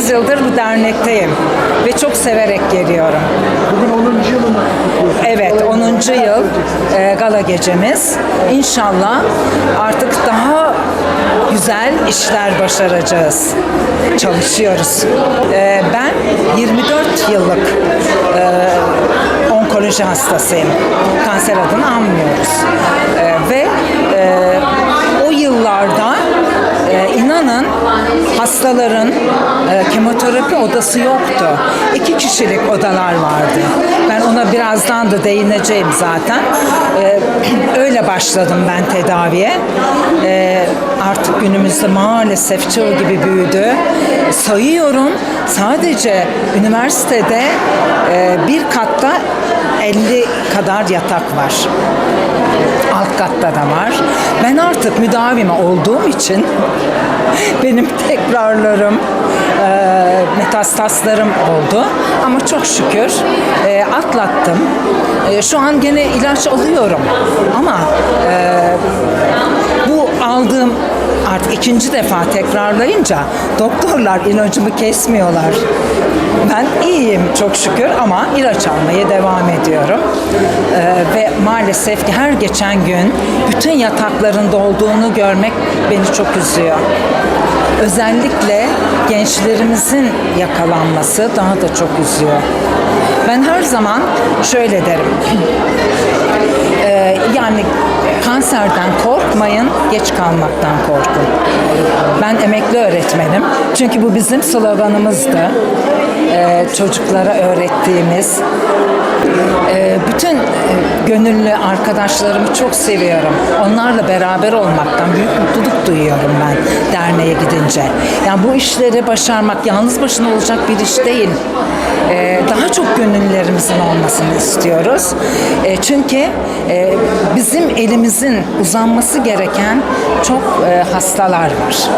28 yıldır bu dernekteyim ve çok severek geliyorum. Bugün 10. yılını. Evet 10. yıl e, gala gecemiz. İnşallah artık daha güzel işler başaracağız. Çalışıyoruz. E, ben 24 yıllık e, onkoloji hastasıyım. Kanser adını anmıyoruz. E, inanın hastaların e, kemoterapi odası yoktu. İki kişilik odalar vardı. Ben ona birazdan da değineceğim zaten. E, öyle başladım ben tedaviye. E, artık günümüzde maalesef çığ gibi büyüdü. Sayıyorum sadece üniversitede e, bir katta 50 kadar yatak var alt katta da var. Ben artık müdavime olduğum için benim tekrarlarım, e, metastaslarım oldu. Ama çok şükür e, atlattım. E, şu an gene ilaç alıyorum. Ama bu aldığım artık ikinci defa tekrarlayınca doktorlar ilacımı kesmiyorlar. Ben iyiyim çok şükür ama ilaç almaya devam ediyorum. Ee, ve maalesef ki her geçen gün bütün yatakların dolduğunu görmek beni çok üzüyor. Özellikle gençlerimizin yakalanması daha da çok üzüyor. Ben her zaman şöyle derim. Ee, yani kanserden korkmayın, geç kalmaktan korkun. Ben emekli öğretmenim. Çünkü bu bizim sloganımızdı. Ee, çocuklara öğrettiğimiz. Ee, bütün e, gönüllü arkadaşlarımı çok seviyorum. Onlarla beraber olmaktan büyük mutluluk duyuyorum ben derneğe gidince. Yani bu işleri başarmak yalnız başına olacak bir iş değil. Ee, daha çok gönüllülerimizin olmasını istiyoruz. Ee, çünkü e, bizim elimizin uzanması gereken çok e, hastalar var.